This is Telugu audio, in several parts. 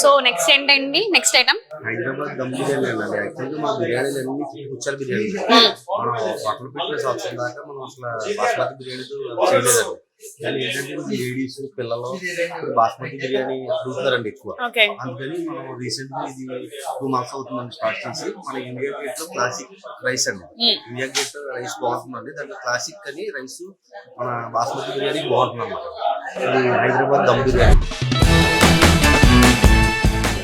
సో నెక్స్ట్ ఏంటండి? నెక్స్ట్ ఐటమ్ హైదరాబాద్ దమ్ బిర్యానీ అండి. యాక్చువల్గా మా బిర్యానీలు అన్ని పుచ్చాల బిర్యానీ మనం హోటల్ పెట్టిన సంవత్సరం దాకా మనం అసలు బాస్మతి బిర్యానీ చేయలేదండి. కానీ ఏంటంటే లేడీస్ పిల్లలు బాస్మతి బిర్యానీ అడుగుతారండి ఎక్కువ. అందుకని మనం రీసెంట్గా ఇది టూ మంత్స్ అవుతుందండి స్టార్ట్ చేసి. మన ఇండియా గేట్లో క్లాసిక్ రైస్ అండి. ఇండియా గేట్ రైస్ బాగుంటుందండి. దాంట్లో క్లాసిక్ అని రైస్ మన బాస్మతి బిర్యానీ బాగుంటుంది అన్నమాట ఇది హైదరాబాద్ దమ్ బిర్యానీ.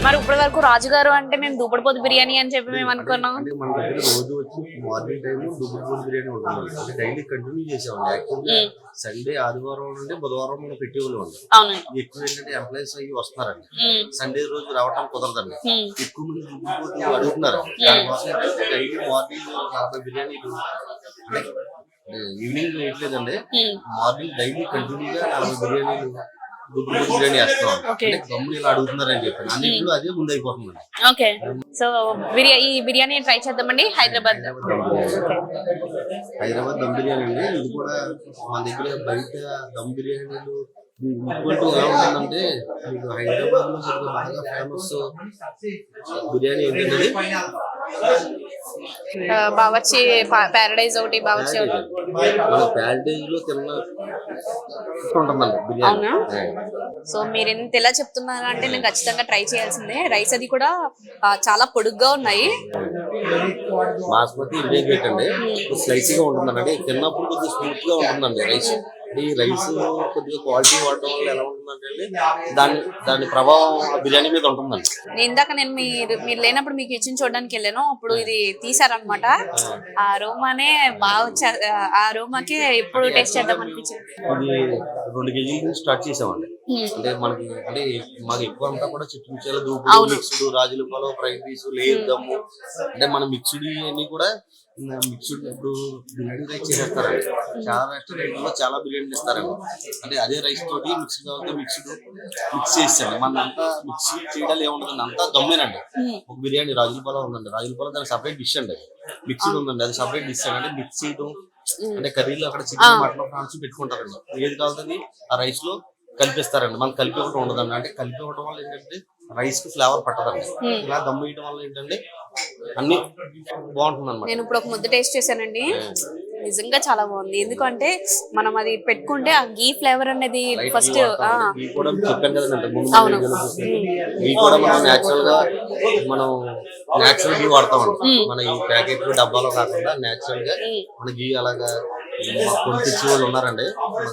మరి ఇప్పటి వరకు రాజుగారు అంటే మేము దూపడిపోతు బిర్యానీ అని చెప్పి మేము అనుకున్నాం. అంటే మన దగ్గర రోజు వచ్చి మార్నింగ్ టైం దుబ్బుడు బిర్యానీ ఉంటుంది. అంటే డైలీ కంటిన్యూ చేసేవాళ్ళు. యాక్చువల్గా సండే ఆదివారం నుండి బుధవారం మనం పెట్టేవాళ్ళు అవునండి ఎక్కువ ఏంటంటే ఎంప్లాయీస్ అయ్యి వస్తున్నారండి. సండే రోజు రావడం కుదరదండి. ఎక్కువ మంది దుబ్బుడు అడుగుతున్నారు. దానికోసం డైలీ మార్నింగ్ నలభై బిర్యానీలు ఈవినింగ్ వేయట్లేదండి. మార్నింగ్ డైలీ కంటిన్యూగా నలభై బిర్యానీలు బిర్యానీ వేస్తున్నాం Okay. అంటే గమ్ములు ఇలా అడుగుతున్నారని చెప్పి అన్నింటిలో అదే ముందు అయిపోతుందండి. ఓకే. సో బిర్యా ఈ బిర్యానీ ట్రై చేద్దామండి హైదరాబాద్. హైదరాబాద్ దమ్ బిర్యానీ అండి. ఇది కూడా మన దగ్గర బయట దమ్ బిర్యానీలు ఈక్వల్ టు ఎలా ఉంటుందంటే మీకు హైదరాబాద్లో బాగా ఫేమస్ బిర్యానీ ఏంటంటే బావర్చి ప్యారడైజ్ ఒకటి బావర్చి ఒకటి. అవునా? సో మీరు ఎంత ఎలా చెప్తున్నారు అంటే నేను ఖచ్చితంగా ట్రై చేయాల్సిందే. రైస్ అది కూడా చాలా పొడుగ్గా ఉన్నాయి. బాస్మతి ఇండియా గేట్ అండి. స్లైసీగా ఉంటుందండి. తిన్నప్పుడు కొద్దిగా స్మూత్గా ఉంటుందండి రైస్. ఈ రైస్ కొద్దిగా క్వాలిటీ వాడడం వల్ల ఎలా ఉంటుందంటే దాని దాని ప్రభావం బిర్యానీ మీద ఉంటుందండి. నేను ఇందాక నేను మీరు మీరు లేనప్పుడు మీకు కిచెన్ చూడడానికి వెళ్ళాను. అప్పుడు ఇది తీసారనమాట ఆ. రోమానే బాగా ఆ రోమాకి ఎప్పుడు టేస్ట్ చేద్దాం అనిపించింది. రెండు కేజీల నుంచి స్టార్ట్ చేసామండి. అంటే మనకి అంటే మాకు ఎక్కువ అంతా కూడా చిట్టుమిచ్చాల అవును. దూపుడు మిక్స్డ్ రాజుల పొలం ఫ్రైడ్ రైస్ లేయర్ దమ్ము. అంటే మన మిక్స్డ్ అన్ని కూడా మిక్స్డ్ ఇప్పుడు బిర్యానీ రైస్ చేసేస్తారండి. చాలా రెస్టారెంట్లో చాలా బిర్యానీలు ఇస్తారండి అంటే అదే రైస్ తోటి మిక్స్ కావాలి మిక్స్డ్ మిక్స్ చేస్తాండి మన అంతా మిక్స్ చేయడాలు ఏముండదండి అంతా దమ్మేనండి. ఒక బిర్యానీ రాజుల పొలం ఉందండి. రాజుల పొలం దానికి సపరేట్ డిష్ అండి మిక్స్డ్ ఉందండి అది సపరేట్ డిష్ అంటే మిక్స్ చేయడం అంటే కర్రీలో అక్కడ చికెన్ మటన్ ఫ్రాన్స్ పెట్టుకుంటారండి. ఏది కావాలని ఆ రైస్లో కలిపిస్తారండి. మనకు కలిపి ఒకటి ఉండదండి. అంటే కలిపి ఇవ్వడం వల్ల ఏంటంటే రైస్కి ఫ్లేవర్ పట్టదండి. ఇలా దమ్ వేయడం వల్ల ఏంటంటే అన్ని బాగుంటుంది అనమాట నేను ఇప్పుడు ఒక ముద్ద టేస్ట్ చేశానండి. నిజంగా చాలా బాగుంది. ఎందుకంటే మనం అది పెట్టుకుంటే ఆ గీ ఫ్లేవర్ అనేది ఫస్ట్ అవును. ఈ కూడా మనం నేచురల్గా మనం నేచురల్ గీ వాడతామండి మన ఈ ప్యాకెట్ డబ్బాలో కాకుండా నేచురల్గా మన గీ అలాగా కొనిపించే వాళ్ళు ఉన్నారండి.